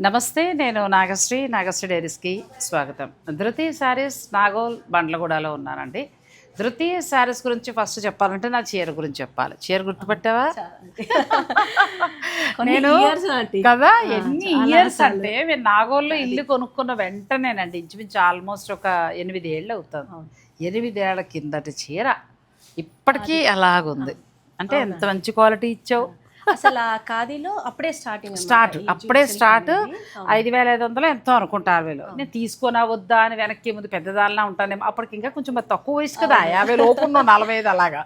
నమస్తే నేను నాగశ్రీ నాగశ్రీ డైరీస్కి స్వాగతం. ధృతి శారీస్ నాగోల్ బండ్లగూడలో ఉన్నానండి. ధృతి శారీస్ గురించి ఫస్ట్ చెప్పాలంటే నా చీర గురించి చెప్పాలి. చీర గుర్తుపెట్టావా? నేను. కదా ఎన్ని ఇయర్స్ అంటే మేము నాగోల్లో ఇల్లు కొనుక్కున్న వెంటనేనండి. ఇంచుమించు ఆల్మోస్ట్ ఒక ఎనిమిది ఏళ్ళు అవుతుంది. ఎనిమిదేళ్ళ కిందటి చీర ఇప్పటికీ అలాగుంది. అంటే ఎంత మంచి క్వాలిటీ ఇచ్చావు? అసలు ఆ ఖాదీలో అప్పుడే స్టార్టింగ్ స్టార్ట్ అప్పుడే స్టార్ట్ ఐదు వేల ఐదు వందలు ఎంతో అనుకుంటారు వీళ్ళు. నేను తీసుకున్నా వద్దా అని వెనక్కి ముందు పెద్దదానిలా ఉంటానేమో అప్పటికి ఇంకా కొంచెం తక్కువ వయసు కదా యాభై లోపు నలభై ఐదు అలాగా.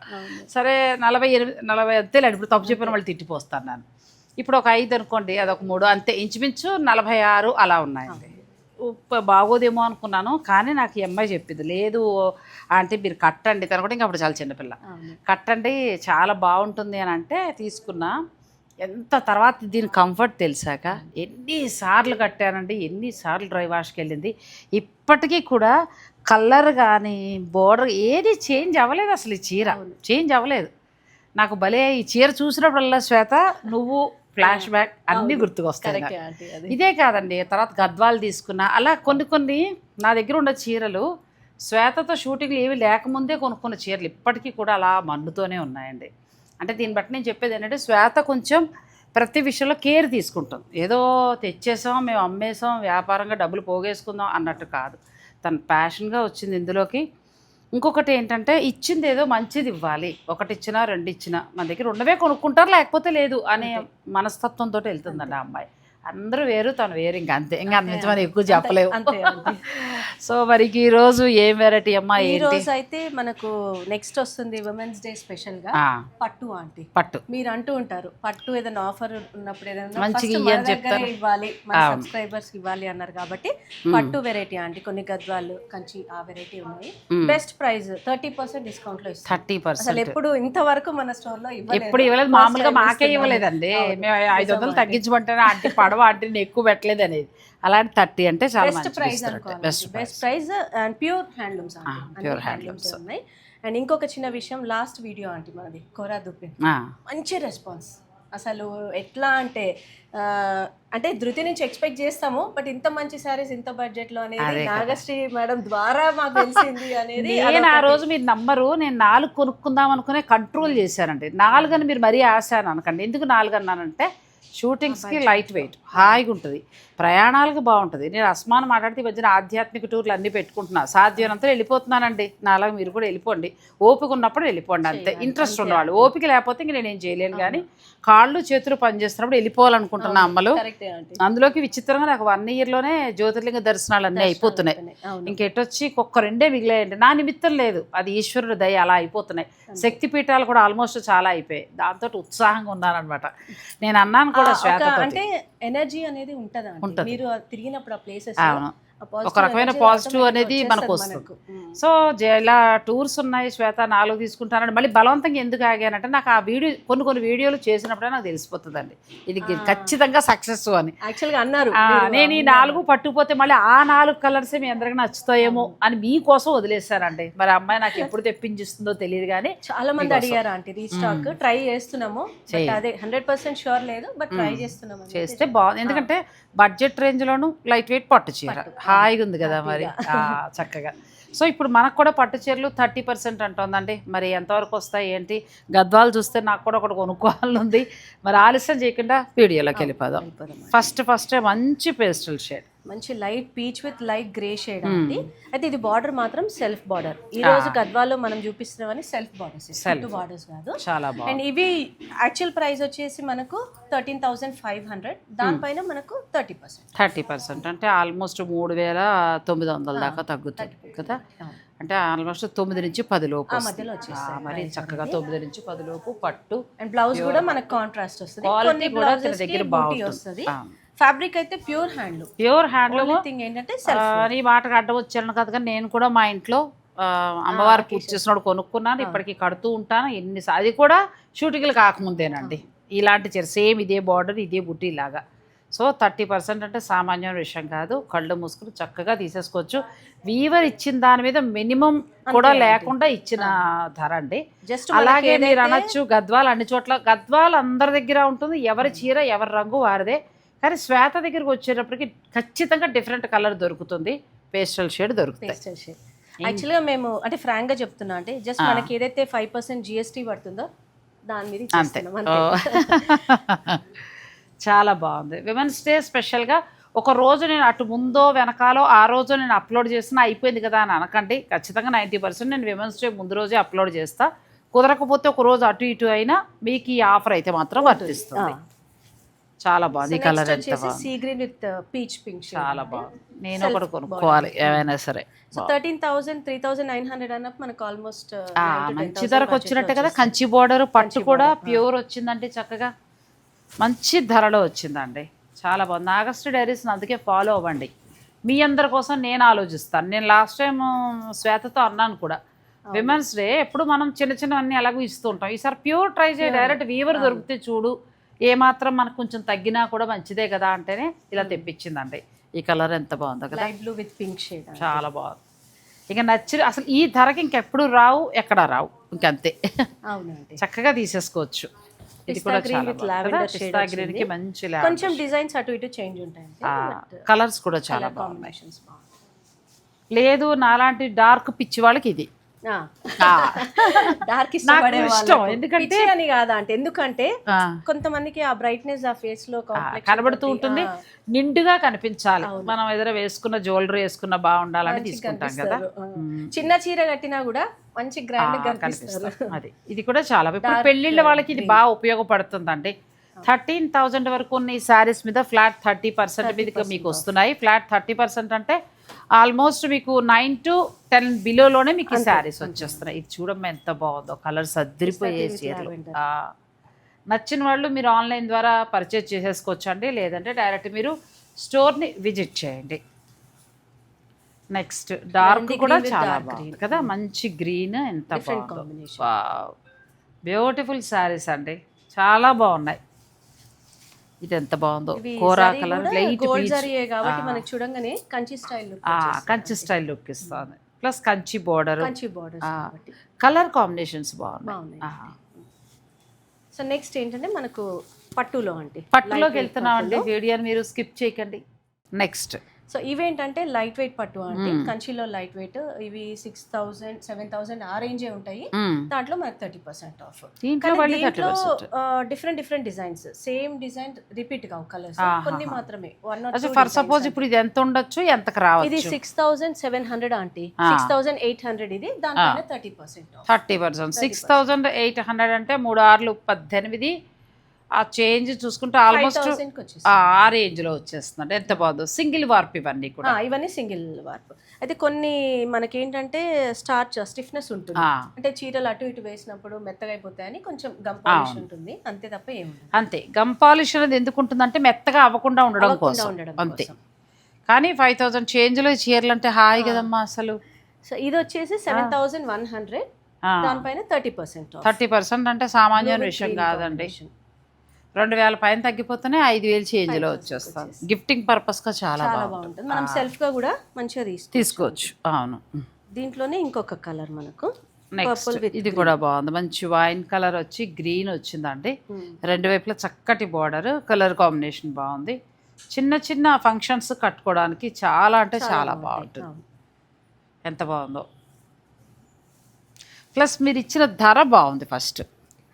సరే నలభై ఎనిమిది నలభై అంతే ఇప్పుడు తప్పు చెప్పిన వాళ్ళు తిట్టిపోస్తాను నేను. ఇప్పుడు ఒక ఐదు అనుకోండి అదొక మూడు అంతే. ఇంచుమించు నలభై ఆరు అలా ఉన్నాయండి బాగోదేమో అనుకున్నాను. కానీ నాకు ఈ అమ్మాయి చెప్పింది లేదు అంటే మీరు కట్టండి తను కూడా ఇంకా అప్పుడు చాలా చిన్నపిల్ల కట్టండి చాలా బాగుంటుంది అని అంటే తీసుకున్నా. ఎంత తర్వాత దీని కంఫర్ట్ తెలిసాక ఎన్నిసార్లు కట్టానండి ఎన్నిసార్లు డ్రై వాష్కి వెళ్ళింది. ఇప్పటికీ కూడా కలర్ కానీ బోర్డర్ ఏది చేంజ్ అవ్వలేదు అసలు ఈ చీర. చేంజ్ అవ్వలేదు. నాకు భలే ఈ చీర చూసినప్పుడల్లా శ్వేత నువ్వు ఫ్లాష్ బ్యాక్ అన్నీ గుర్తుకొస్తాయి ఇదే కాదండి తర్వాత గద్వాలు తీసుకున్నా అలా కొన్ని కొన్ని నా దగ్గర ఉన్న చీరలు శ్వేతతో షూటింగ్లు ఏవి లేకముందే కొనుక్కున్న చీరలు ఇప్పటికీ కూడా అలా మన్నుతోనే ఉన్నాయండి. అంటే దీన్ని బట్టి నేను చెప్పేది ఏంటంటే శ్వేత కొంచెం ప్రతి విషయంలో కేర్ తీసుకుంటాం ఏదో తెచ్చేసాం మేము అమ్మేసాం వ్యాపారంగా డబ్బులు పోగేసుకుందాం అన్నట్టు కాదు. తను ప్యాషన్గా వచ్చింది ఇందులోకి. ఇంకొకటి ఏంటంటే ఇచ్చింది ఏదో మంచిది ఇవ్వాలి. ఒకటి ఇచ్చినా రెండు ఇచ్చినా మన దగ్గర ఉన్నవే కొనుక్కుంటారు లేకపోతే లేదు అనే మనస్తత్వంతో వెళ్తుందండి ఆ అమ్మాయి. అందరూ వేరు తను వేరు. ఇంకా అంతే. ఇంకా అంత నుంచి మనం ఎక్కువ చెప్పలేవు. సో మరి ఈ రోజు ఏం వెరైటీ అమ్మా ఈ రోజు అయితే మనకు నెక్స్ట్ వస్తుంది ఉమెన్స్ డే స్పెషల్గా పట్టు ఆంటీ. పట్టు. మీరు అంటూ ఉంటారు పట్టు ఏదైనా ఆఫర్ ఉన్నప్పుడు ఏదైనా మంచిగా చెప్తారు. ఇవ్వాలి మన సబ్స్క్రైబర్స్ ఇవ్వాలి అన్నారు కాబట్టి పట్టు వెరైటీ ఆంటీ. కొన్ని గద్వాలు కంచి ఆ వెరైటీ ఉన్నాయి. బెస్ట్ ప్రైస్ థర్టీ పర్సెంట్ డిస్కౌంట్లో థర్టీ అసలు పర్సెంట్ ఎప్పుడు ఇంతవరకు మన స్టోర్లో ఇవ్వలేదు. ఎప్పుడు ఇవ్వలేదు. మామూలుగా మాకే. ఇవ్వలేదండి. మేము ఐదు వందలు తగ్గించమంటేనే ఆంటీ? పడవ ఆంటీ నేను ఎక్కువ పెట్టలేదు అనేది. అలాంటి థర్టీ అంటే చాలా బెస్ట్ ప్రైస్ బెస్ట్ అనుకోవాలి. Best best price and pure handlooms pure handlooms ఉన్నాయి అండ్ ఇంకొక చిన్న విషయం లాస్ట్ వీడియో ఆంటీ మనది కోరా దుప్పి. మంచి రెస్పాన్స్ అసలు ఎట్లా అంటే అంటే ధృతి నుంచి ఎక్స్పెక్ట్ చేస్తాము బట్ ఇంత మంచి సారీస్ ఇంత బడ్జెట్లో అనేది నాగశ్రీ మేడం ద్వారా మాకు తెలిసింది అనేది నేను ఆ రోజు మీరు నమ్మరు నేను నాలుగు కొనుక్కుందాం అనుకునే కంట్రోల్ చేశానండి. నాలుగు అని మీరు మరీ ఆశాను అనకండి. ఎందుకు నాలుగు అన్నానంటే షూటింగ్స్కి లైట్ వెయిట్ హాయిగా ఉంటుంది. ప్రయాణాలకు బాగుంటుంది. నేను అస్మాన్ మాట్లాడితే ఈ మధ్యన ఆధ్యాత్మిక టూర్లు అన్నీ పెట్టుకుంటున్నా. సాధ్యమైనంత వెళ్ళిపోతున్నానండి. నాలాగా మీరు కూడా వెళ్ళిపోండి. ఓపిక ఉన్నప్పుడు వెళ్ళిపోండి అంతే. ఇంట్రెస్ట్ ఉన్నవాళ్ళు ఓపిక లేకపోతే ఇంక నేనేం చేయలేను కానీ కాళ్ళు చేతులు పనిచేస్తున్నప్పుడు వెళ్ళిపోవాలనుకుంటున్నా అమ్మలు. అందులోకి విచిత్రంగా నాకు వన్ ఇయర్లోనే జ్యోతిర్లింగ దర్శనాలు అన్నీ అయిపోతున్నాయి. ఇంకెటొచ్చి ఒక్క రెండే మిగిలాయండి. నా నిమిత్తం లేదు. అది ఈశ్వరుడు దయ అలా అయిపోతున్నాయి. శక్తి పీఠాలు కూడా ఆల్మోస్ట్ చాలా అయిపోయాయి. దాంతో ఉత్సాహంగా ఉన్నానమాట నేను అన్నాను కూడా అంటే ఎనర్జీ అనేది ఉంటది. మీరు తిరిగినప్పుడు ఆ ప్లేసెస్. ఒక రకమైన పాజిటివ్ అనేది మనకు వస్తుంది. సో ఇలా టూర్స్ ఉన్నాయి శ్వేత నాలుగు తీసుకుంటానండి మళ్ళీ బలవంతంగా ఎందుకు ఆగానంటే నాకు ఆ వీడియో కొన్ని కొన్ని వీడియోలు చేసినప్పుడే నాకు తెలిసిపోతుందండి. ఇది ఖచ్చితంగా సక్సెస్ అని. యాక్చువల్గా అన్నారు నేను ఈ నాలుగు పట్టుకుపోతే మళ్ళీ ఆ నాలుగు కలర్సే మీ అందరికి నచ్చుతాయేమో అని మీకోసం వదిలేస్తానండి మరి అమ్మాయి నాకు ఎప్పుడు తెప్పించిస్తుందో తెలియదు కానీ చాలా మంది అడిగారు ఆంటీ రీస్టాక్ ట్రై చేస్తున్నాము అదే హండ్రెడ్ పర్సెంట్ షూర్ లేదు బట్ ట్రై చేస్తున్నాము చేస్తే బాగుంది. ఎందుకంటే బడ్జెట్ రేంజ్లోను లైట్ వెయిట్ పట్టు చీర. హాయిగా ఉంది కదా మరి. ఆ, చక్కగా. సో ఇప్పుడు మనకు కూడా పట్టు చీరలు థర్టీ పర్సెంట్ అంటుందండి. మరి ఎంతవరకు వస్తాయి ఏంటి? గద్వాలు చూస్తే నాకు కూడా ఒకటి కొనుక్కోవాలని ఉంది మరి ఆలస్యం చేయకుండా వీడియోలోకి వెళ్ళిపోదాం. ఫస్ట్ ఫస్ట్ మంచి పేస్టల్ షేడ్. మంచి light peach with light grey shade అండి. అయితే ఇది బార్డర్ మాత్రం సెల్ఫ్ బార్డర్. ఈ రోజు గద్వాలో మనం చూపిస్తున్నామని సెల్ఫ్ బార్డర్స్. సెల్ఫ్ బార్డర్స్ కాదు. చాలా అండ్ ఇవి యాక్చువల్ ప్రైస్ వచ్చేసి మనకు థర్టీన్ థౌసండ్ ఫైవ్ హండ్రెడ్ దానిపైన మనకు థర్టీ పర్సెంట్ థర్టీ పర్సెంట్ అంటే ఆల్మోస్ట్ మూడు వేల తొమ్మిది వందల దాకా తగ్గుతుంది కదా? అంటే ఆల్మోస్ట్ తొమ్మిది నుంచి పది లోపు మరి చక్కగా తొమ్మిది నుంచి పది లోపు పట్టు. అండ్ బ్లౌజ్ కూడా మనకు కాంట్రాస్ట్ వస్తుంది. కూడా దగ్గర బాగుంటుంది. ఫ్యాబ్రిక్ అయితే pure handloom. Pure handloom. Thing ఏంటంటే నీ మాటకు అడ్డం వచ్చాను కదా నేను కూడా మా ఇంట్లో అమ్మవారు పూజ చేసినప్పుడు కొనుక్కున్నాను. ఇప్పటికీ కడుతూ ఉంటాను. ఎన్ని అది కూడా షూటింగ్లు కాకముందేనండి ఇలాంటి చీర సేమ్ ఇదే బార్డర్ ఇదే బుట్టి లాగా సో థర్టీ పర్సెంట్ అంటే సామాన్యమైన విషయం కాదు. కళ్ళు మూసుకుని చక్కగా తీసేసుకోవచ్చు. వీవర్ ఇచ్చిన దాని మీద మినిమం కూడా లేకుండా ఇచ్చిన ధర అండి. జస్ట్ అలాగే మీరు అనొచ్చు గద్వాల్ అన్ని చోట్ల గద్వాల్ అందరి దగ్గర ఉంటుంది. ఎవరి చీర ఎవరి రంగు వారిదే. కానీ శ్వేత దగ్గరికి వచ్చేటప్పటికి ఖచ్చితంగా డిఫరెంట్ కలర్ దొరుకుతుంది. పేస్టల్ షేడ్ పేస్టల్ షేడ్ యాక్చువల్గా మేము అంటే ఫ్రాంక్గా చెప్తున్నా అంటే జస్ట్ మనకి ఏదైతే ఫైవ్ పర్సెంట్ జిఎస్టీ పడుతుందో దాని మీద ఇచ్చేస్తున్నాం. అంతే. చాలా బాగుంది. విమెన్స్ డే స్పెషల్గా ఒక రోజు నేను అటు ముందో వెనకాలో ఆ రోజు నేను అప్లోడ్ చేసినా అయిపోయింది కదా అని అనకండి. ఖచ్చితంగా నైంటీ పర్సెంట్ నేను విమెన్స్ డే ముందు రోజే అప్లోడ్ చేస్తా. కుదరకపోతే ఒక రోజు అటు ఇటు అయినా మీకు ఈ ఆఫర్ అయితే మాత్రం వర్తిస్తుంది. చాలా బాగుంది. కలర్ ఎంత sea green with peach pink చాలా బాగుంది. నేను ఒకటి కొనుక్కోవాలి ఏమైనా సరే. So thirteen thousand three thousand nine hundred అన్నప్పుడు మనకు ఆల్మోస్ట్ ఆ, మంచి ధరకు వచ్చినట్టే కదా కంచి బోర్డర్ పట్టు కూడా ప్యూర్ వచ్చిందండి చక్కగా. మంచి ధరలో వచ్చిందండి. చాలా బాగుంది. ఆగస్టు డైరీస్ని అందుకే ఫాలో అవ్వండి. మీ అందరి కోసం నేను ఆలోచిస్తాను. నేను లాస్ట్ టైం శ్వేతతో అన్నాను కూడా. విమెన్స్ డే ఎప్పుడు మనం చిన్న చిన్న అన్ని ఎలాగో ఇస్తూ ఉంటాం. ఈసారి ప్యూర్ ట్రై చేయి డైరెక్ట్ వీవర్ దొరికితే చూడు. ఏ మాత్రం మనకు కొంచెం తగ్గినా కూడా మంచిదే కదా అంటేనే ఇలా తెప్పించిందండి. ఈ కలర్ ఎంత బాగుందో కదా. Light blue with pink shade చాలా బాగుంది. ఇక నచ్చి అసలు ఈ ధరకి ఇంకెప్పుడు రావు ఎక్కడ రావు ఇంకంతే. అవునండి. చక్కగా తీసేసుకోవచ్చు. ఇది కూడా చాలా మంచి కొంచెం డిజైన్స్ అటు ఇటు చేంజ్ కలర్స్ కూడా చాలా బాగున్నాయి. కాంబినేషన్స్ లేదు నాలాంటి డార్క్ పిచ్చి వాళ్ళకి ఇది. డార్క్ ఇష్టం. ఎందుకంటే అని కాదా అంటే ఎందుకంటే కొంతమందికి ఆ బ్రైట్నెస్ ఆ ఫేస్లో కనబడుతూ ఉంటుంది. నిండుగా కనిపించాలి. మనం ఎదురు వేసుకున్న జ్యువెలరీ వేసుకున్న బాగుండాలని తీసుకుంటాం కదా. చిన్న చీర కట్టినా కూడా మంచి గ్రాండ్గా కనిపిస్తారు. కనిపిస్తాం. అది. ఇది కూడా చాలా ఇప్పుడు పెళ్ళిళ్ళ వాళ్ళకి ఇది బాగా ఉపయోగపడుతుందండి. థర్టీన్ థౌజండ్ వరకు ఉన్న ఈ శారీస్ మీద ఫ్లాట్ థర్టీ పర్సెంట్ మీద మీకు వస్తున్నాయి. ఫ్లాట్ థర్టీ పర్సెంట్ అంటే ఆల్మోస్ట్ మీకు నైన్ టు టెన్ బిలోలోనే మీకు ఈ శారీస్ వచ్చేస్తున్నాయి. ఇది చూడమ్మా ఎంత బాగుందో. కలర్స్ అద్దరిపోయే చీరలు. నచ్చిన వాళ్ళు మీరు ఆన్లైన్ ద్వారా పర్చేజ్ చేసేసుకోవచ్చు అండి లేదంటే డైరెక్ట్ మీరు స్టోర్ని విజిట్ చేయండి. నెక్స్ట్ డార్క్ కూడా చాలా బాగుంది కదా? మంచి గ్రీన్ ఎంత బాగుందో. బ్యూటిఫుల్ శారీస్ అండి. చాలా బాగున్నాయి. ఇది ఎంత బాగుందో కోరా కలర్ లైట్ కాబట్టి మనకి చూడంగానే Kanchi style Kanchi style look ఇస్తుంది. ప్లస్ కంచి బోర్డర్ కంచి కాబట్టి. కలర్ కాంబినేషన్స్ బాగున్నాయి. సో నెక్స్ట్ ఏంటంటే మనకు పట్టులో అంటే పట్టులోకి వెళ్తున్నాం అండి వీడియోని మీరు స్కిప్ చేయకండి. నెక్స్ట్ సో ఇవేంటంటే లైట్ వెయిట్ పట్టు అంటే కంచిలో లైట్ వెయిట్ ఇవి సిక్స్ థౌసండ్ సెవెన్ థౌసండ్ ఆ రేంజే ఉంటాయి. దాంట్లో మనకి థర్టీ పర్సెంట్ ఆఫ్. దీంట్లో different different designs. Same design repeat కావు కలర్స్ కొన్ని మాత్రమే. వన్ ఫర్ సపోజ్ ఇప్పుడు ఇది ఎంత ఉండొచ్చు ఇది రావచ్చు? Six thousand seven hundred aunty. Six thousand eight hundred ఇది దానిపైన thirty percent. Thirty percent six thousand eight hundred అంటే మూడు ఆర్లు పద్దెనిమిది ఆ చేంజ్ చూసుకుంటే ఆల్మోస్ట్ థౌసండ్ ఆ రేంజ్లో వచ్చేస్తుంది. ఎంత బాగుందో. సింగిల్ వార్ప్ ఇవన్నీ కూడా. ఇవన్నీ సింగిల్ వార్ప్. అయితే కొన్ని మనకేంటంటే స్టార్చ్ స్టిఫ్నెస్ ఉంటుంది. అంటే చీరలు అటు ఇటు వేసినప్పుడు మెత్తగా అయిపోతాయని కొంచెం గమ్ పాలిష్ ఉంటుంది. అంతే తప్ప ఏముండదు అంతే. గమ్ పాలిష్ అనేది ఎందుకు ఉంటుందంటే మెత్తగా అవ్వకుండా ఉండడం కోసం. ఉండడం అంతే. కానీ ఫైవ్ థౌజండ్ చేంజ్లో చీరలు అంటే హాయి కదమ్మా అసలు. సో ఇది వచ్చేసి సెవెన్ థౌసండ్ వన్ హండ్రెడ్ దానిపైన థర్టీ పర్సెంట్ థర్టీ పర్సెంట్ అంటే సామాన్యమైన విషయం కాదండి. రెండు వేల పైన తగ్గిపోతేనే ఐదు వేలు చేంజ్లో వచ్చేస్తాం. గిఫ్టింగ్ పర్పస్గా చాలా బాగుంటుంది. మనం సెల్ఫ్గా కూడా మంచిగా తీసుకో తీసుకోవచ్చు. అవును. దీంట్లోనే ఇంకొక కలర్ మనకు. నెక్స్ట్ ఇది కూడా బాగుంది. మంచి వైన్ కలర్ వచ్చి గ్రీన్ వచ్చిందండి. రెండు వైపులా చక్కటి బార్డర్ కలర్ కాంబినేషన్ బాగుంది. చిన్న చిన్న ఫంక్షన్స్ కట్టుకోవడానికి చాలా అంటే చాలా బాగుంటుంది. ఎంత బాగుందో. ప్లస్ మీరు ఇచ్చిన ధర బాగుంది ఫస్ట్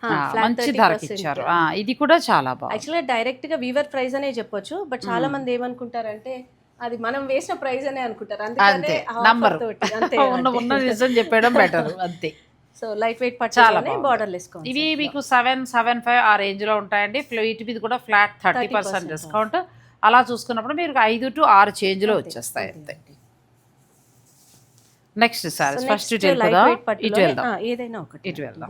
మంచి 30% ధరకి ఇచ్చారు. ఇది కూడా చాలా బాగుంది. యాక్చువల్గా డైరెక్ట్గా వీవర్ ప్రైస్ అనే చెప్పొచ్చు బట్ చాలా మంది ఏమనుకుంటారంటే అది మనం వేసిన ప్రైస్ అనే అనుకుంటారు. అందుకనే నంబర్ ఉన్న నిజం చెప్పడం బెటర్ అంతే. సో లైట్ వెయిట్ పట్టాలనే. బార్డర్ లెస్ ఇవి మీకు సెవెన్ సెవెన్ ఫైవ్ ఆ రేంజ్లో ఉంటాయండి. ఫ్లైట్ మీద కూడా ఫ్లాట్ థర్టీ పర్సెంట్ డిస్కౌంట్ అలా చూసుకున్నప్పుడు మీరు ఐదు టు ఆరు చేంజ్లో వచ్చేస్తాయి అంతే నెక్స్ట్ సార్ ఫస్ట్ ఇటు వెళ్దా. ఏదైనా ఒకటి. ఇటు వెళ్దాం.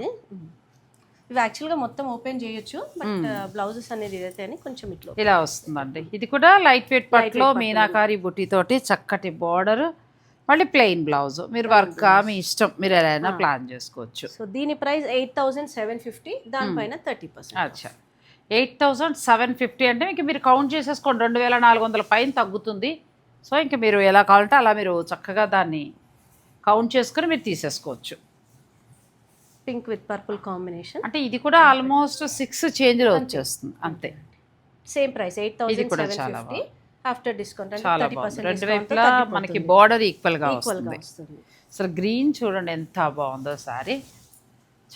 ఇవి యాక్చువల్గా మొత్తం ఓపెన్ చేయొచ్చు బట్ బ్లౌజెస్ అనేది ఇదైతే అని కొంచెం ఇట్లా ఇలా వస్తుందండి. ఇది కూడా లైట్ వెయిట్ పట్టులో మీనాకారి బుట్టి తోటి చక్కటి బార్డర్ మళ్ళీ ప్లెయిన్ బ్లౌజ్ మీరు వర్క్ మీ ఇష్టం మీరు ఎలా ప్లాన్ చేసుకోవచ్చు. సో దీని price eight thousand seven fifty దానిపైన థర్టీ పర్సెంట్ అచ్చా. ఎయిట్ థౌజండ్ సెవెన్ ఫిఫ్టీ అంటే ఇంక మీరు కౌంట్ చేసేసుకోండి. రెండు వేల నాలుగు వందల పైన తగ్గుతుంది. సో ఇంక మీరు ఎలా కావాలంటే అలా మీరు చక్కగా దాన్ని కౌంట్ చేసుకుని మీరు తీసేసుకోవచ్చు. Pink with purple combination. అంటే ఇది కూడా ఆల్మోస్ట్ సిక్స్ చేంజ్లో వచ్చేస్తుంది. అంతే. సేమ్ ప్రైస్ ఎయిట్ థౌసండ్ కూడా చాలా ఆఫ్టర్ డిస్కౌంట్ చాలా రెండు వైపులా మనకి బార్డర్ ఈక్వల్గా ఈక్వల్గా వస్తుంది. అసలు గ్రీన్ చూడండి ఎంత బాగుందో సారీ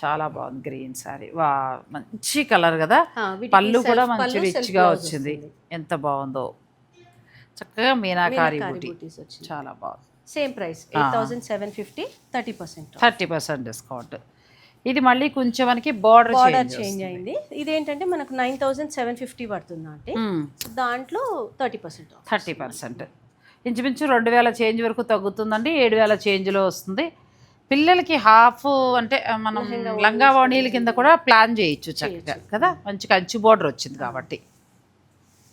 చాలా బాగుంది గ్రీన్ సారీ వా మంచి కలర్ కదా. పళ్ళు కూడా మంచి పళ్ళు, రిచ్ self గా blouse వచ్చింది. ఎంత బాగుందో. చక్కగా మీనాకారి వచ్చింది. చాలా బాగుంది. Same price eight thousand seven fifty thirty percent thirty percent discount ఇది మళ్ళీ కొంచెం మనకి బార్డర్ బార్డర్ చేంజ్ అయింది. ఇదేంటంటే మనకు నైన్ థౌసండ్ సెవెన్ ఫిఫ్టీ పడుతుంది అంటే దాంట్లో థర్టీ పర్సెంట్ థర్టీ పర్సెంట్. ఇంచుమించు రెండు వేల చేంజ్ వరకు తగ్గుతుందండి ఏడు వేల చేంజ్లో వస్తుంది. పిల్లలకి హాఫ్ అంటే మనం లంగా ఓణీల కింద కూడా ప్లాన్ చేయొచ్చు చక్కగా కదా? మంచి కంచి బార్డర్ వచ్చింది కాబట్టి.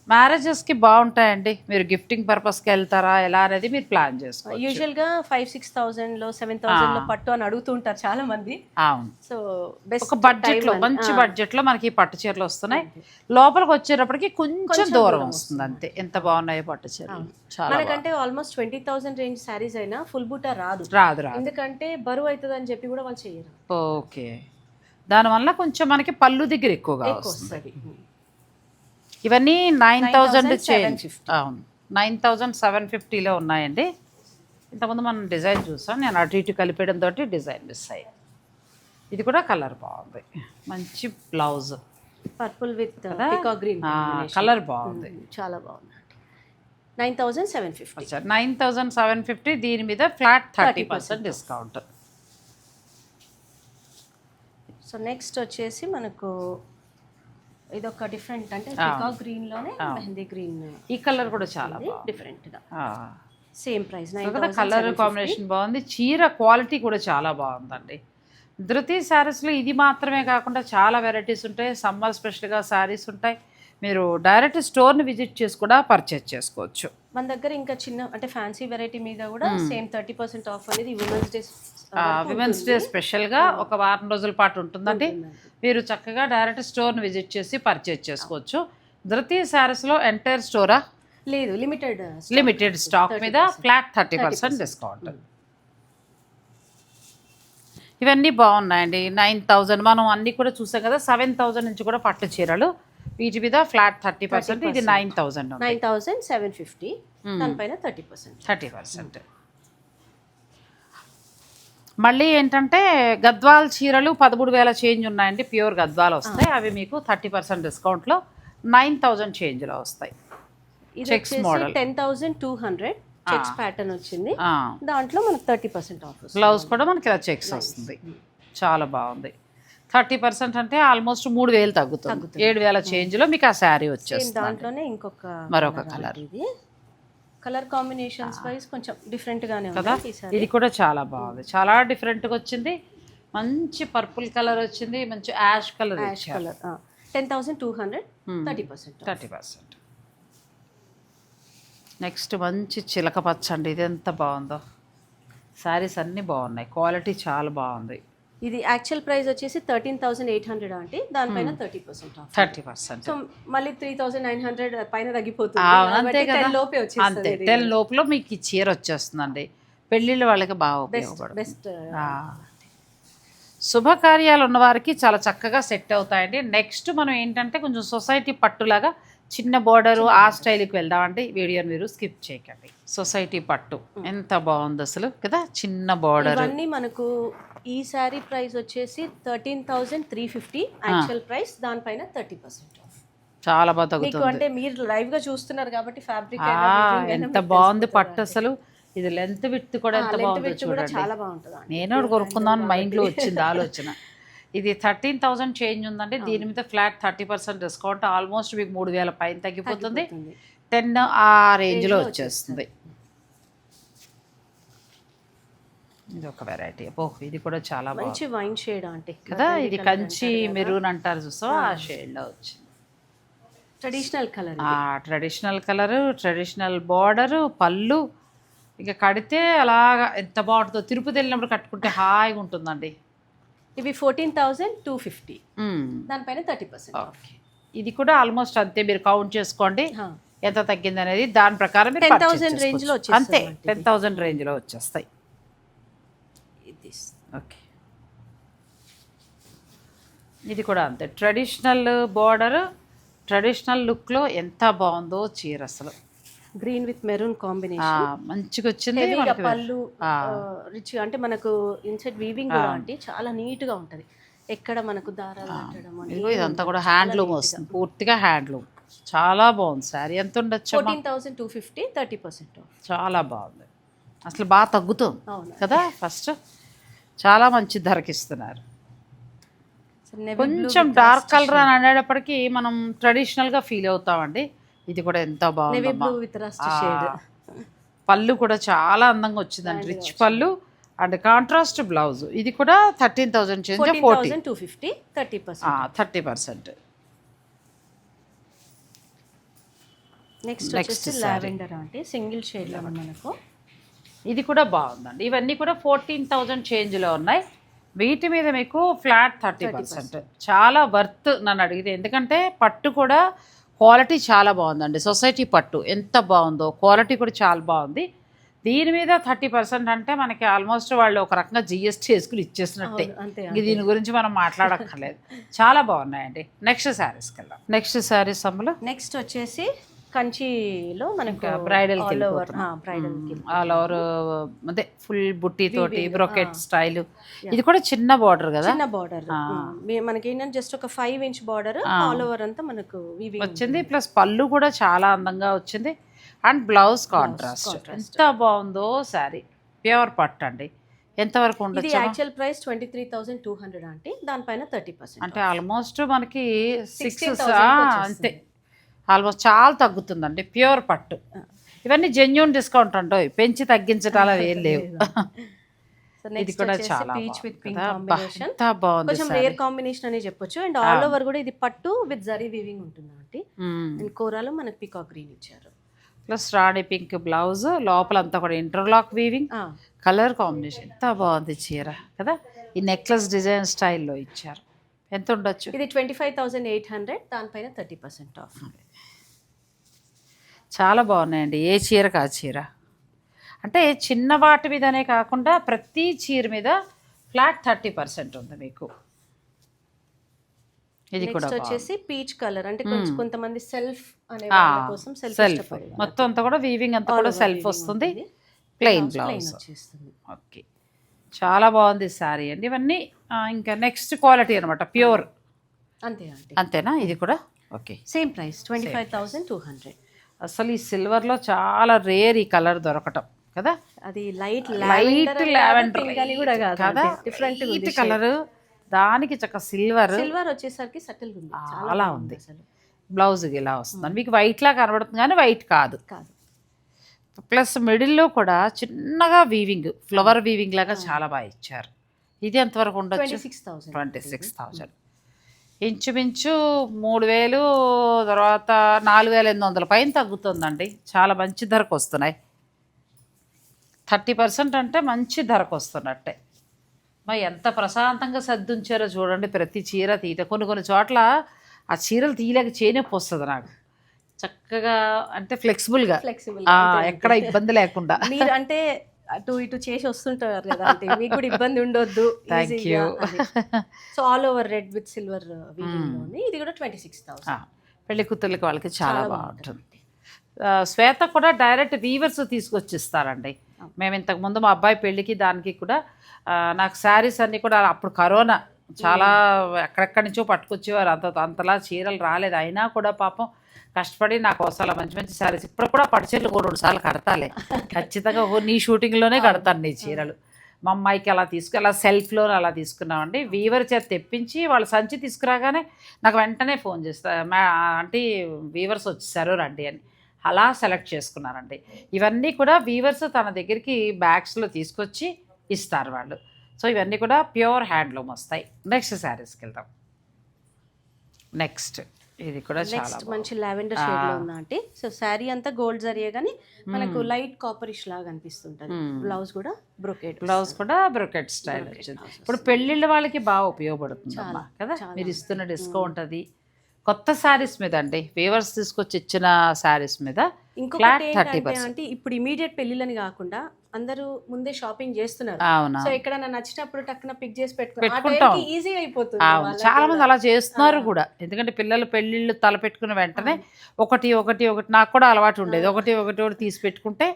మ్యారేజెస్కి బాగుంటాయండి. మీరు గిఫ్టింగ్ పర్పస్కి వెళ్తారా? ఎలా అనేది మీరు ప్లాన్ చేసుకోవచ్చు. యూజువల్గా ఫైవ్ సిక్స్ థౌసండ్లో సెవెన్ థౌసండ్లో పట్టు అని అడుగుతుంటారు చాలా మంది అవును. సో బెస్ట్ ఒక బడ్జెట్లో మంచి బడ్జెట్లో మనకి ఈ పట్టు చీరలు వస్తున్నాయి. లోపలికి వచ్చేటప్పటికి కొంచెం దూరం వస్తుంది అంతే. ఎంత బాగున్నాయో పట్టు చీరలు. మనకంటే almost twenty thousand range sarees అయినా ఫుల్ బూటా రాదు. రాదు రాదు. ఎందుకంటే బరువు అవుతుంది అని చెప్పి కూడా వాళ్ళు చేయరు. ఓకే. దానివల్ల కొంచెం మనకి పళ్ళు దగ్గర ఎక్కువగా ఎక్కువ వస్తుంది. వస్తుంది. ఇవన్నీ నైన్ థౌజండ్ 9,750. చేంజ్ అవును. నైన్ థౌజండ్ సెవెన్ ఫిఫ్టీలో ఉన్నాయండి. ఇంతకుముందు మనం డిజైన్ చూసాం. నేను అటు ఇటు కలిపేయడం తోటి డిజైన్ మిస్ అయ్యి ఇది కూడా కలర్ బాగుంది. మంచి blouse purple with green colour బాగుంది. చాలా బాగుంది nine thousand seven fifty nine thousand seven fifty దీని మీద flat thirty percent discount so next వచ్చేసి మనకు ఇది ఒక డిఫరెంట్ అంటే గ్రీన్లోనే మెహందీ గ్రీన్ ఈ కలర్ కూడా చాలా డిఫరెంట్గా. సేమ్ ప్రైస్ కలర్ కాంబినేషన్ బాగుంది. చీర క్వాలిటీ కూడా చాలా బాగుందండి. ధృతి శారీస్లో ఇది మాత్రమే కాకుండా చాలా వెరైటీస్ ఉంటాయి. సమ్మర్ స్పెషల్గా శారీస్ ఉంటాయి. మీరు డైరెక్ట్ స్టోర్ని విజిట్ చేసి కూడా పర్చేజ్ చేసుకోవచ్చు. మన దగ్గర ఇంకా చిన్న అంటే ఫ్యాన్సీ వెరైటీ మీద కూడా సేమ్ థర్టీ పర్సెంట్ ఆఫ్ అనేది ఉమెన్స్ డే విమెన్స్ డే స్పెషల్గా ఒక వారం రోజుల పాటు ఉంటుందండి. మీరు చక్కగా డైరెక్ట్ స్టోర్ని విజిట్ చేసి పర్చేజ్ చేసుకోవచ్చు. ధృతి శారీస్లో ఎంటైర్ స్టోరా లేదు లిమిటెడ్ లిమిటెడ్ స్టాక్ మీద ఫ్లాట్ థర్టీ పర్సెంట్ డిస్కౌంట్ ఇవన్నీ బాగున్నాయండి. నైన్ థౌజండ్ మనం అన్నీ కూడా చూసాం కదా సెవెన్ థౌజండ్ నుంచి కూడా పట్టు చీరలు. వీటి మీద ఫ్లాట్ థర్టీ పర్సెంట్ ఇది nine thousand nine thousand seven fifty దానిపైన థర్టీ పర్సెంట్ థర్టీ పర్సెంట్ మళ్ళీ ఏంటంటే గద్వాల్ చీరలు పదమూడు వేల చేంజ్ ఉన్నాయండి. ప్యూర్ గద్వాల్ వస్తాయి. అవి మీకు థర్టీ పర్సెంట్ డిస్కౌంట్లో నైన్ థౌజండ్ చేంజ్లో వస్తాయి. వచ్చేసి model. Ten thousand two hundred checks pattern వచ్చింది. దాంట్లో మనకు థర్టీ పర్సెంట్ ఆఫ్ బ్లౌజ్ కూడా మనకి ఇలా చెక్స్ వస్తుంది. చాలా బాగుంది. థర్టీ పర్సెంట్ అంటే ఆల్మోస్ట్ మూడు వేలు తగ్గుతుంది. ఏడు వేల చేంజ్లో మీకు ఆ శారీ వచ్చేస్తుంది. దాంట్లోనే ఇంకొక మరొక కలర్. ఇది. కలర్ కాంబినేషన్స్ వైజ్ కొంచెం డిఫరెంట్ గానే కదా? ఇది కూడా చాలా బాగుంది. చాలా డిఫరెంట్గా వచ్చింది. మంచి పర్పుల్ కలర్ వచ్చింది. మంచి ash colour ash colour ten thousand two hundred thirty percent thirty percent next మంచి చిలక పచ్చ అండి ఇది ఎంత బాగుందో. శారీస్ అన్నీ బాగున్నాయి. క్వాలిటీ చాలా బాగుంది. ఇది యాక్చువల్ ప్రైస్ వచ్చేసి థర్టీన్ థౌసండ్ ఎయిట్ హండ్రెడ్ అంటే దానిపైన thirty percent thirty percent so మళ్ళీ త్రీ థౌసండ్ నైన్ హండ్రెడ్ పైన తగ్గిపోతుంది. అవును, అంతే కాబట్టి కదా. 10 లోపే అంతే. టెన్ లోపల మీకు ఈ చీర వచ్చేస్తుందండి. పెళ్ళిళ్ళ వాళ్ళకి బాగా ఉపయోగపడుతుంది. బెస్ట్ ఆ. శుభకార్యాలు ఉన్నవారికి చాలా చక్కగా సెట్ అవుతాయండి. నెక్స్ట్ మనం ఏంటంటే కొంచెం సొసైటీ పట్టులాగా చిన్న బోర్డరు ఆ స్టైల్కి వెళ్దామంటే ఈ వీడియోని మీరు స్కిప్ చేయకండి. సొసైటీ పట్టు. ఎంత బాగుంది అసలు కదా? చిన్న బోర్డర్ ఇవన్నీ మనకు ఈ శారీ ప్రైస్ వచ్చేసి thirteen thousand three fifty actual price దానిపైన థర్టీ పర్సెంట్ ఆఫ్ చాలా బాగా మీకు తగ్గుతుంది అంటే మీరు లైవ్గా చూస్తున్నారు కాబట్టి ఫ్యాబ్రిక్ ఎంత బాగుంది పట్టు అసలు. ఇది లెంత్ విత్ కూడా ఎంత బాగుందో చూడండి. చాలా బాగుంటుంది నేను కొనుక్కుందాం మైండ్లో వచ్చింది ఆలోచన. ఇది థర్టీన్ థౌసండ్ చేంజ్ ఉందండి. దీని మీద flat thirty percent discount. Almost మీకు మూడు వేల పైన తగ్గిపోతుంది. టెన్ ఆ రేంజ్లో వచ్చేస్తుంది. ఇది ఒక వెరైటీ. అబ్బో ఇది కూడా చాలా మంచి వైన్ షేడ్ అంటే కదా ఇది కంచి మెరూన్ అంటారు చూసా ఆ షేడ్లో వచ్చింది. ట్రెడిషనల్ కలర్ ఆ ట్రెడిషనల్ కలరు ట్రెడిషనల్ బార్డరు పళ్ళు. ఇక కడితే అలాగా ఎంత బాగుంటుందో. తిరుపతి వెళ్ళినప్పుడు కట్టుకుంటే హాయిగా ఉంటుందండి. ఇవి ఫోర్టీన్ థౌసండ్ టూ ఫిఫ్టీ. మ్మ్. దానిపైన థర్టీ పర్సెంట్ ఓకే ఇది కూడా ఆల్మోస్ట్ అంతే మీరు కౌంట్ చేసుకోండి. ఎంత తగ్గింది అనేది దాని ప్రకారం మీరు 10,000 purchase range లో చేసుకోవచ్చు. అంతే టెన్ థౌసండ్ రేంజ్లో వచ్చేస్తాయి. ఇది. ఓకే ఇది కూడా అంతే. ట్రెడిషనల్ బార్డర్ ట్రెడిషనల్ లుక్లో ఎంత బాగుందో చీర అసలు. Green with maroon combination. మంచిగా వచ్చింది పళ్ళు. రిచ్ అంటే మనకు ఇన్సైడ్ వీవింగ్ అంటే చాలా నీట్గా ఉంటది. ఎక్కడ మనకు దారాలు కట్టడం ఇదంతా కూడా హ్యాండ్లూమ్ వస్తుంది. పూర్తిగా హ్యాండ్లూమ్. చాలా బాగుంది. సారీ ఎంత ఉండొచ్చు fourteen thousand two fifty thirty percent చాలా బాగుంది. అసలు బాగా తగ్గుతుంది కదా ఫస్ట్? చాలా మంచి ధరకి ఇస్తున్నారు కొంచెం డార్క్ కలర్ అని అనేటప్పటికీ మనం ట్రెడిషనల్గా ఫీల్ అవుతామండి. ఇది కూడా ఎంత బాగుంది పళ్ళు కూడా చాలా అందంగా వచ్చిందండి. రిచ్ పళ్ళు అండ్ కాంట్రాస్ట్ బ్లౌజ్ ఇది కూడా thirteen thousand change forty thousand two fifty thirty percent thirty percent next వచ్చేసి saree. లావెండర్ అంటే సింగిల్ షేడ్లో మనకు. ఇది కూడా బాగుందండి. ఇవన్నీ కూడా ఫోర్టీన్ థౌజండ్ చేంజ్లో ఉన్నాయి. వీటి మీద మీకు ఫ్లాట్ థర్టీ పర్సెంట్ చాలా వర్త్ నన్ను అడిగితే. ఎందుకంటే పట్టు కూడా క్వాలిటీ చాలా బాగుందండి. సొసైటీ పట్టు ఎంత బాగుందో క్వాలిటీ కూడా చాలా బాగుంది. దీని మీద థర్టీ పర్సెంట్ అంటే మనకి ఆల్మోస్ట్ వాళ్ళు ఒక రకంగా జిఎస్టీ వేసుకుని ఇచ్చేసినట్టే. దీని గురించి మనం మాట్లాడక్కర్లేదు. చాలా బాగున్నాయండి. నెక్స్ట్ శారీస్కి వెళ్దాం. నెక్స్ట్ శారీస్ అమ్మలు నెక్స్ట్ వచ్చేసి కంచిలో మనకు కి all over. Bridal all over అదే ఫుల్ బుట్టి తోటి బ్రొకెట్ స్టైల్ ఇది కూడా చిన్న బార్డర్ కదా? చిన్న బార్డర్ మనకి ఏంటంటే జస్ట్ ఒక five inch border all over అంతా మనకు వచ్చింది. ప్లస్ పళ్ళు కూడా చాలా అందంగా వచ్చింది. అండ్ బ్లౌజ్ కాంట్రాస్ట్ ఎంత బాగుందో శారీ. ప్యూర్ పట్టు అండి. ఎంతవరకు ఇది ఉండొచ్చు? Actual price twenty three thousand two hundred అంటే దానిపైన థర్టీ పర్సెంట్ అంటే ఆల్మోస్ట్ మనకి సిక్స్ 16,000 అంతే. ఆల్మోస్ట్ చాలా తగ్గుతుందండి ప్యూర్ పట్టు. ఇవన్నీ జెన్యున్ డిస్కౌంట్ అంటాయి పెంచి తగ్గించటాలు ఏం లేవు. ఇది కూడా చాలా పీచ్ విత్ పింక్ కాంబినేషన్ బాగుంది కొంచెం రేర్ కాంబినేషన్ అని చెప్పొచ్చు. అండ్ ఆల్ ఓవర్ కూడా ఇది పట్టు విత్ జరీ వీవింగ్ ఉంటుంది అంటే అండ్ కూరలో మనకి పికాక్ గ్రీన్ ఇచ్చారు. ప్లస్ రాణి పింక్ బ్లౌజ్ లోపల అంతా కూడా ఇంటర్లాక్ వీవింగ్ కలర్ కాంబినేషన్ ఎంత బాగుంది చీర కదా? ఈ నెక్లెస్ డిజైన్ స్టైల్లో ఇచ్చారు. ఎంత ఉండొచ్చు? ఇది twenty five thousand eight hundred దానిపైన థర్టీ పర్సెంట్ ఆఫ్ చాలా బాగున్నాయండి. ఏ చీరకు ఆ చీర? అంటే చిన్న వాటి మీదనే కాకుండా ప్రతి చీర మీద ఫ్లాట్ థర్టీ పర్సెంట్ ఉంది మీకు. ఇది కూడా వచ్చేసి పీచ్ కలర్. అంటే కొంచెం కొంతమంది సెల్ఫ్ అనే కోసం సెల్ఫ్ మొత్తం అంతా కూడా వీవింగ్ అంతా కూడా సెల్ఫ్ వస్తుంది. ప్లెయిన్ బ్లౌజ్ వచ్చేస్తుంది. ఓకే. చాలా బాగుంది సారీ అండి. ఇవన్నీ ఇంకా నెక్స్ట్ క్వాలిటీ అనమాట ప్యూర్ అంతే అంతేనా? ఇది కూడా? Okay. Same price twenty five thousand two hundred అసలు ఈ సిల్వర్లో చాలా రేర్ ఈ కలర్ దొరకటం కదా? అది లైట్ లైట్ లావెండర్ కూడా కాదు డిఫరెంట్ లైట్ కలర్ దానికి చక్క సిల్వర్. సిల్వర్ వచ్చేసరికి సటిల్ ఉంది చాలా అలా ఉంది. బ్లౌజ్ ఇలా వస్తుంది. మీకు వైట్ లా కనబడుతుంది కానీ వైట్ కాదు. కాదు. ప్లస్ మిడిల్లో కూడా చిన్నగా వీవింగ్ ఫ్లవర్ వీవింగ్ లాగా చాలా బాగా ఇచ్చారు. ఇది ఎంతవరకు ఉండొచ్చు? Twenty six thousand twenty six thousand ఇంచుమించు మూడు వేలు తర్వాత నాలుగు వేల ఎనిమిది వందల పైన తగ్గుతుందండి. చాలా మంచి ధరకు వస్తున్నాయి. థర్టీ పర్సెంట్ అంటే మంచి ధరకు వస్తున్నట్టే. మరి ఎంత ప్రశాంతంగా సర్దుంచారో చూడండి ప్రతి చీర తీయట కొన్ని కొన్ని చోట్ల ఆ చీరలు తీయలేక చేనొప్పి వస్తుంది నాకు. చక్కగా అంటే ఫ్లెక్సిబుల్గా ఫ్లెక్సిబుల్ ఎక్కడ ఇబ్బంది లేకుండా. మీరు అంటే అటు ఇటు చేసి వస్తుంటారు కదా అంటే మీకు కూడా ఇబ్బంది ఉండొద్దు. So all over red with silver ఇది కూడా ట్వంటీ సిక్స్ థౌసండ్ పెళ్ళి కూతుర్లకి వాళ్ళకి చాలా బాగుంటుంది. శ్వేత కూడా డైరెక్ట్ వీవర్స్ తీసుకొచ్చిస్తారండి. మేము ఇంతకు ముందు మా అబ్బాయి పెళ్ళికి దానికి కూడా నాకు శారీస్ అన్నీ కూడా అప్పుడు కరోనా చాలా ఎక్కడెక్కడి నుంచో పట్టుకొచ్చేవారు. అంత అంతలా చీరలు రాలేదు. అయినా కూడా పాపం కష్టపడి నా కోసం అలా మంచి మంచి శారీస్ ఇప్పుడు కూడా పట్టుచీరలు కూడా రెండు సార్లు కడతాలే. ఖచ్చితంగా నీ షూటింగ్లోనే కడతాను నీ చీరలు. మా అమ్మాయికి అలా తీసుకు అలా సెల్ఫ్లో అలా తీసుకున్నామండి. వీవర్ చేత తెప్పించి వాళ్ళ సంచి తీసుకురాగానే నాకు వెంటనే ఫోన్ చేస్తా మా ఆంటీ వీవర్స్ వచ్చేసారు రండి అని. అలా సెలెక్ట్ చేసుకున్నారండి. ఇవన్నీ కూడా వీవర్స్ తన దగ్గరికి బ్యాగ్స్లో తీసుకొచ్చి ఇస్తారు వాళ్ళు. సో ఇవన్నీ కూడా ప్యూర్ హ్యాండ్లూమ్ వస్తాయి. నెక్స్ట్ శారీస్కి వెళ్దాం. నెక్స్ట్ ఇది కూడా నెక్స్ట్ మంచి లావెండర్ షేడ్లో ఉందా అంటే సో శారీ అంతా గోల్డ్ జరియే కానీ మనకు లైట్ కాపరిష్ లాగా అనిపిస్తుంటది. బ్లౌజ్ కూడా బ్రొకేట్ బ్లౌజ్ కూడా బ్రొకెట్ స్టైల్ వచ్చింది. ఇప్పుడు పెళ్ళిళ్ళ వాళ్ళకి బాగా ఉపయోగపడుతుంది కదా? మీరు ఇస్తున్న డిస్కౌంట్ అది. కొత్త శారీస్ మీద అండి వేవర్స్ తీసుకొచ్చి ఇచ్చిన శారీస్ మీద ఇంకొకటి అంటే ఇప్పుడు ఇమీడియట్ పెళ్ళిళ్ళని కాకుండా అందరూ ముందే షాపింగ్ చేస్తున్నారు. అవునా సో ఎక్కడైనా నచ్చినప్పుడు టక్కున పిక్ చేసి పెట్టుకో పెట్టుకుంటాం. ఈజీ అయిపోతుంది చాలా మంది. అలా చేస్తున్నారు కూడా. ఎందుకంటే పిల్లలు పెళ్ళిళ్ళు తల పెట్టుకున్న వెంటనే ఒకటి ఒకటి ఒకటి నాకు కూడా అలవాటు ఉండేది. ఒకటి ఒకటి ఒకటి తీసి పెట్టుకుంటే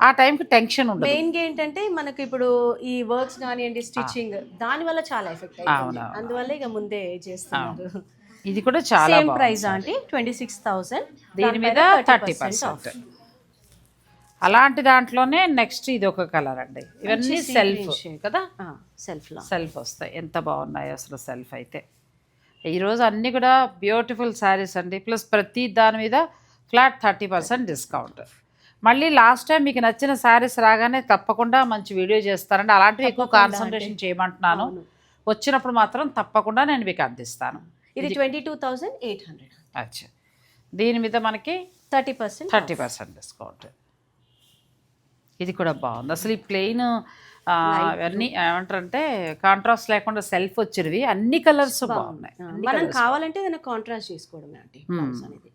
ఆ టైంకి టెన్షన్ ఉండదు. మెయిన్గా ఏంటంటే మనకి ఇప్పుడు ఈ వర్క్స్ కానివ్వండి స్టిచ్చింగ్ దాని వల్ల చాలా ఎఫెక్ట్ అవుతుంది. అందువల్ల ఇక ముందే చేస్తున్నారు. ఇది కూడా చాలా. Price aunty twenty six thousand దీని మీద థర్టీ పర్సెంట్ అలాంటి దాంట్లోనే నెక్స్ట్ ఇది ఒక కలర్ అండి ఇవన్నీ సెల్ఫ్. కదా? సెల్ఫ్ సెల్ఫ్ వస్తాయి. ఎంత బాగున్నాయి అసలు సెల్ఫ్ అయితే. ఈరోజు అన్నీ కూడా బ్యూటిఫుల్ శారీస్ అండి. ప్లస్ ప్రతి దాని మీద ఫ్లాట్ థర్టీ పర్సెంట్ డిస్కౌంట్ మళ్ళీ లాస్ట్ టైం మీకు నచ్చిన శారీస్ రాగానే తప్పకుండా మంచి వీడియో చేస్తారండి అలాంటివి ఎక్కువ కాన్సన్ట్రేషన్ చేయమంటున్నాను. వచ్చినప్పుడు మాత్రం తప్పకుండా నేను మీకు అందిస్తాను. ఇది twenty two thousand eight hundred అచ్చా. దీని మీద మనకి thirty percent thirty percent discount ఇది కూడా బాగుంది. అసలు ఈ ప్లెయిన్ అవన్నీ ఏమంటారంటే కాంట్రాస్ట్ లేకుండా సెల్ఫ్ వచ్చినవి అన్ని కలర్స్ బాగున్నాయి. మనం. కావాలంటే ఏదైనా కాంట్రాస్ట్ అనేది.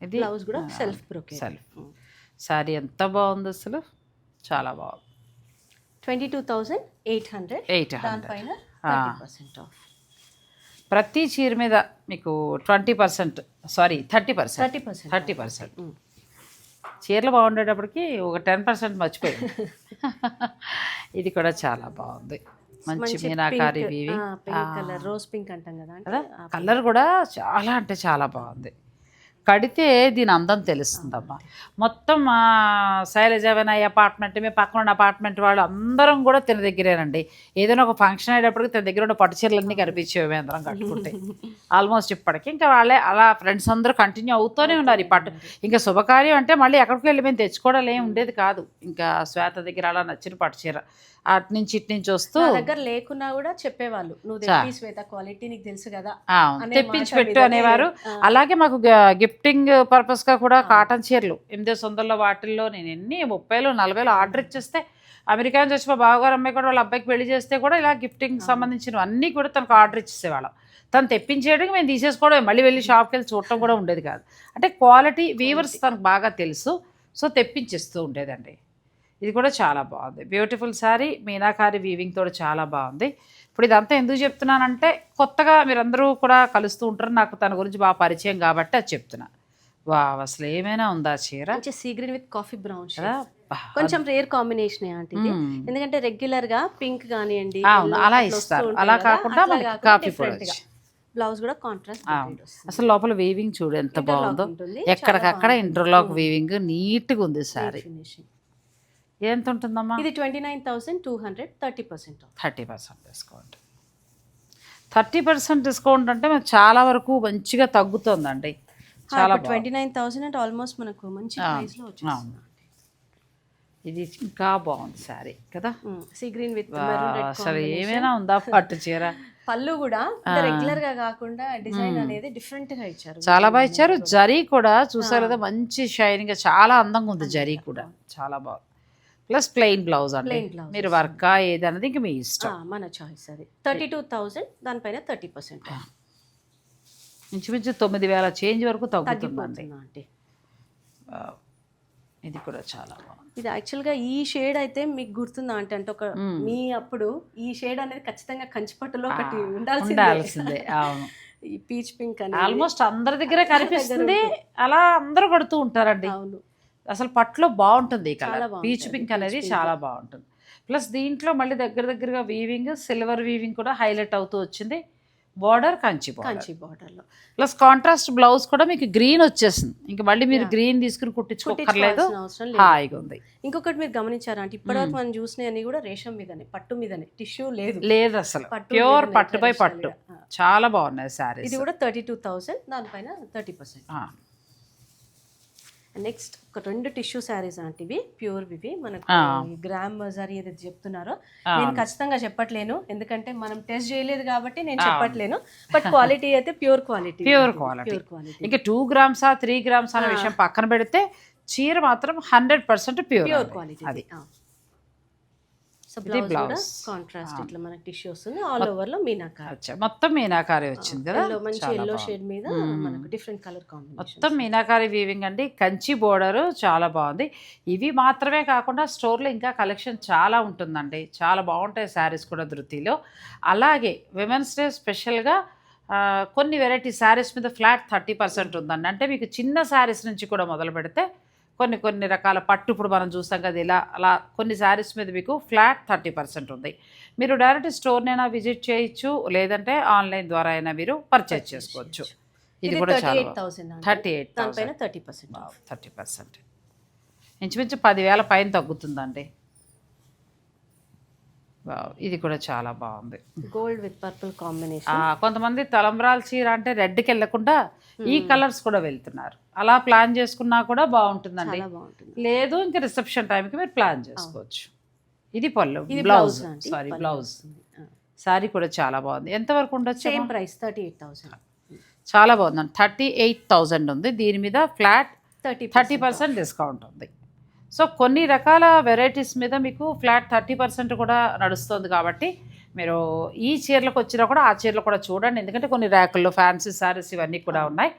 ఇది బ్లౌజ్ కూడా సెల్ఫ్ బ్రోకెట్ సెల్ఫ్ శారీ ఎంత బాగుంది అసలు? చాలా బాగుంది. Twenty two eight hundred eight దానిపైన పర్సెంట్ ఆఫ్ ప్రతి చీర మీద మీకు twenty percent sorry thirty percent thirty percent thirty percent చీరలు బాగుండేటప్పటికి ఒక టెన్ పర్సెంట్ మర్చిపోయింది ఇది కూడా చాలా బాగుంది. మంచి మీనాకారి కలర్ రోజ్ పింక్ అంటే కదా కలర్ కూడా చాలా అంటే చాలా బాగుంది. కడితే దీని అందం తెలుస్తుందమ్మా. మొత్తం మా శైలజవన అపార్ట్మెంట్ మీ పక్కన ఉన్న అపార్ట్మెంట్ వాళ్ళు అందరం కూడా తిన దగ్గరేనండి. ఏదైనా ఒక ఫంక్షన్ అయ్యేటప్పటికి తన దగ్గర ఉన్న పట్టు చీరలన్నీ కనిపించేవి అందరం కట్టుకుంటే. ఆల్మోస్ట్ ఇప్పటికి. ఇంకా వాళ్ళే అలా ఫ్రెండ్స్ అందరూ కంటిన్యూ అవుతూనే ఉన్నారు ఈ పట్టు. ఇంకా శుభకార్యం అంటే మళ్ళీ ఎక్కడికి వెళ్ళి మేము తెచ్చుకోవడం ఏం ఉండేది కాదు. ఇంకా శ్వేత దగ్గర అలా నచ్చిన పట్టు చీర. అటు నుంచి ఇటు నుంచి వస్తూ దగ్గర లేకున్నా కూడా చెప్పేవాళ్ళు నువ్వు తెప్పి శ్వేత క్వాలిటీ నీకు తెలుసు కదా తెప్పించి పెట్టు అనేవారు. అలాగే మాకు గిఫ్టింగ్ పర్పస్గా కూడా కాటన్ చీరలు ఎనిమిది వందల వాటిల్లో నేను ఎన్ని ముప్పైలో నలభైలో ఆర్డర్ ఇచ్చేస్తే అమెరికా నుంచి వచ్చి మా బావగారు అమ్మాయి కూడా వాళ్ళ అబ్బాయికి పెళ్ళి చేస్తే కూడా ఇలా గిఫ్టింగ్ సంబంధించిన అన్నీ కూడా తనకు ఆర్డర్ ఇచ్చేసేవాళ్ళం. తను తెప్పించేయడానికి మేము తీసేసుకోవడం మళ్ళీ వెళ్ళి షాప్కి వెళ్ళి చూడటం కూడా ఉండేది కాదు. అంటే క్వాలిటీ వీవర్స్ తనకు బాగా తెలుసు. సో తెప్పించేస్తూ ఉండేదండి. ఇది కూడా చాలా బాగుంది. బ్యూటిఫుల్ శారీ మీనాకారి వీవింగ్ తోటి చాలా బాగుంది. ఇప్పుడు ఇదంతా ఎందుకు చెప్తున్నానంటే కొత్తగా మీరందరూ కూడా కలుస్తూ ఉంటారు. నాకు తన గురించి బాగా పరిచయం కాబట్టి అది చెప్తున్నా. వా అసలు ఏమైనా ఉందా చీర? Sea green with coffee brown కదా? కొంచెం రేర్ కాంబినేషన్ ఆంటీ. ఎందుకంటే రెగ్యులర్గా పింక్ కానివ్వండి అలా ఇస్తారు. అలా కాకుండా కాఫీ గా. బ్లౌజ్ కూడా కాంట్రాస్ట్. అసలు లోపల వీవింగ్ చూడు ఎంత బాగుందో. ఎక్కడికక్కడ ఇంటర్లాక్ వీవింగ్ నీట్గా ఉంది శారీ ఫినిషింగ్ ఎంత ఉంటుందమ్మా ఇది twenty nine thousand two hundred thirty percent thirty percent discount. Thirty percent discount అంటే మనకు చాలా వరకు మంచిగా తగ్గుతుందండి. చాలా ట్వంటీ నైన్ థౌసండ్ అంటే ఆల్మోస్ట్ మనకు మంచి. ఇది ఇంకా బాగుంది శారీ కదా? సీ గ్రీన్ విత్ అసలు ఏమైనా ఉందా పట్టు చీర? పళ్ళు కూడా రెగ్యులర్గా కాకుండా డిజైన్ అనేది డిఫరెంట్గా ఇచ్చారు. చాలా బాగా ఇచ్చారు. జరీ కూడా చూసారు కదా మంచి షైనింగ్ చాలా అందంగా ఉంది జరీ కూడా. చాలా బాగుంది. ప్లస్ ప్లెయిన్ బ్లౌజ్ అండి. Plain blouse మీరు వర్కా ఏది అన్నది ఇంక మీ ఇష్టం. మన చాయిస్ అది. థర్టీ టూ థౌసండ్ దానిపైన థర్టీ పర్సెంట్. ఇంచుమించు తొమ్మిది వేల చేంజ్ వరకు తగ్గుతుందండి. తగ్గిపోతుంది ఆంటీ ఆ, ఇది కూడా చాలా బాగుంది. ఇది యాక్చువల్గా ఈ షేడ్ అయితే మీకు గుర్తుందా అంటే అంటే ఒక మీ అప్పుడు ఈ షేడ్ అనేది ఖచ్చితంగా కంచిపట్టులో ఒకటి ఉండాల్సిందే. ఉండాల్సిందే అవును. ఈ పీచ్ పింక్ అని ఆల్మోస్ట్ అందరి దగ్గర కనిపిస్తుంది అలా అందరూ కడుతూ ఉంటారండి. అవును. అసలు పట్లో బాగుంటుంది ఈ కలర్. పీచ్ పింక్ అనేది చాలా బాగుంటుంది. ప్లస్ దీంట్లో మళ్ళీ దగ్గర దగ్గరగా వీవింగ్ సిల్వర్ వీవింగ్ కూడా హైలైట్ అవుతూ వచ్చింది. బార్డర్ కంచి కంచి బార్డర్లో. ప్లస్ కాంట్రాస్ట్ బ్లౌజ్ కూడా మీకు గ్రీన్ వచ్చేసింది. ఇంకా మళ్ళీ మీరు గ్రీన్ తీసుకుని కుట్టించుకోకర్లేదు కుట్టించుకోవాల్సిన అవసరం లేదు. హాయిగా ఉంది. ఇంకొకటి మీరు గమనించారా అంటే ఇప్పటివరకు మనం చూసినవి కూడా రేషం మీదనే పట్టు మీదనే. టిష్యూ లేదు. లేదు అసలు. ప్యూర్ పట్టుపై పట్టు. చాలా బాగున్నాయి శారీస్. ఇది కూడా థర్టీ టూ థౌసండ్ దానిపైన థర్టీ పర్సెంట్ నెక్స్ట్ ఒక రెండు టిష్యూ శారీస్ లాంటివి ప్యూర్ ఇవి. మనకు గ్రామ్ జరీ ఏదైతే చెప్తున్నారో నేను ఖచ్చితంగా చెప్పట్లేను. ఎందుకంటే మనం టెస్ట్ చేయలేదు కాబట్టి నేను చెప్పట్లేను. బట్ క్వాలిటీ అయితే pure quality. Pure quality pure quality. ఇంకా టూ గ్రామ్సా త్రీ గ్రామ్స్ అనే విషయం పక్కన పెడితే చీర మాత్రం hundred percent pure pure quality అది. సో సో బ్లౌజ్ కూడా blouse. కాంట్రాస్ట్ ఇట్లా మనకి టిష్యూ వస్తుంది. ఆల్ ఓవర్లో మీనాకారి మొత్తం మీనాకారి వచ్చింది కదా? ఎల్లో మంచి. షేడ్ మీద మనకు డిఫరెంట్ కలర్ కాంబినేషన్ మొత్తం మీనాకారి వీవింగ్ అండి. కంచి బోర్డర్ చాలా బాగుంది. ఇవి మాత్రమే కాకుండా స్టోర్లో ఇంకా కలెక్షన్ చాలా ఉంటుందండి. చాలా బాగుంటాయి శారీస్ కూడా ధృతిలో. అలాగే విమెన్స్ డే స్పెషల్గా కొన్ని వెరైటీ శారీస్ మీద ఫ్లాట్ థర్టీ పర్సెంట్ ఉందండి. అంటే మీకు చిన్న శారీస్ నుంచి కూడా మొదలు పెడితే కొన్ని కొన్ని రకాల పట్టు ఇప్పుడు మనం చూస్తాం కదా ఇలా అలా కొన్ని శారీస్ మీద మీకు ఫ్లాట్ థర్టీ పర్సెంట్ ఉంది. మీరు డైరెక్ట్ స్టోర్నైనా విజిట్ చేయొచ్చు లేదంటే ఆన్లైన్ ద్వారా అయినా మీరు పర్చేజ్ చేసుకోవచ్చు. ఇది కూడా థర్టీ చాలా thirty eight thirty percent thirty percent. ఇంచుమించు పదివేల పైన తగ్గుతుందండి. ఇది కూడా చాలా బాగుంది. గోల్డ్ విత్ పర్పుల్ కాంబినేషన్ కొంతమంది తలంబ్రాల చీర అంటే రెడ్కి వెళ్ళకుండా ఈ కలర్స్ కూడా వెళ్తున్నారు. అలా ప్లాన్ చేసుకున్నా కూడా బాగుంటుందండి. లేదు ఇంకా రిసెప్షన్ టైంకి మీరు ప్లాన్ చేసుకోవచ్చు. ఇది పళ్ళు బ్లౌజ్. Sorry blouse. సారీ కూడా చాలా బాగుంది. ఎంతవరకు ఉండొచ్చు same price thirty eight thousand చాలా బాగుందండి. థర్టీ ఎయిట్ థౌజండ్ ఉంది. దీని మీద flat thirty thirty percent discount ఉంది. సో కొన్ని రకాల వెరైటీస్ మీద మీకు ఫ్లాట్ థర్టీ పర్సెంట్ కూడా నడుస్తుంది కాబట్టి మీరు ఈ చీరలకు వచ్చినా కూడా ఆ చీరలు కూడా చూడండి. ఎందుకంటే కొన్ని ర్యాకుల్లో ఫ్యాన్సీ శారీస్ ఇవన్నీ కూడా ఉన్నాయి.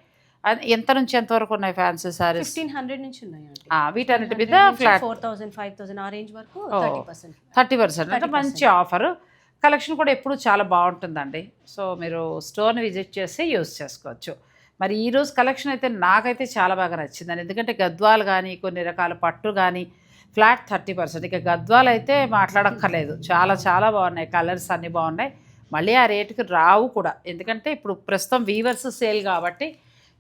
ఎంత నుంచి ఎంత వరకు ఉన్నాయి ఫ్యాన్సీ శారీస్ ఫిఫ్టీన్ హండ్రెడ్ నుంచి ఉన్నాయండి వీటన్నిటి మీద flat. Four thousand five thousand ఆ రేంజ్ వరకు. Thirty percent. Thirty percent. అంటే మంచి ఆఫర్. కలెక్షన్ కూడా ఎప్పుడు చాలా బాగుంటుందండి. సో మీరు స్టోర్ని విజిట్ చేసి యూస్ చేసుకోవచ్చు. మరి ఈ రోజు కలెక్షన్ అయితే నాకైతే చాలా బాగా నచ్చిందండి. ఎందుకంటే గద్వాలు కానీ కొన్ని రకాల పట్టు కానీ ఫ్లాట్ థర్టీ పర్సెంట్ ఇక గద్వాలు అయితే మాట్లాడక్కర్లేదు. చాలా చాలా బాగున్నాయి. కలర్స్ అన్నీ బాగున్నాయి. మళ్ళీ ఆ రేటుకి రావు కూడా. ఎందుకంటే ఇప్పుడు ప్రస్తుతం వీవర్స్ సేల్ కాబట్టి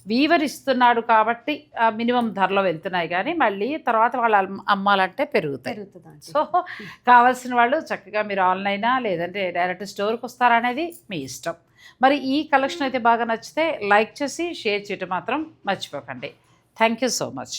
వీవర్ ఇస్తున్నాడు కాబట్టి మినిమం ధరలో వెళ్తున్నాయి కానీ మళ్ళీ తర్వాత వాళ్ళు అమ్- అమ్మాలంటే పెరుగుతాయి. పెరుగుతుంది సో కావాల్సిన వాళ్ళు చక్కగా మీరు ఆన్లైనా లేదంటే డైరెక్ట్ స్టోర్కి వస్తారనేది మీ ఇష్టం. మరి ఈ కలెక్షన్ అయితే బాగా నచ్చితే లైక్ చేసి షేర్ చేయటం మాత్రం మర్చిపోకండి. Thank you so much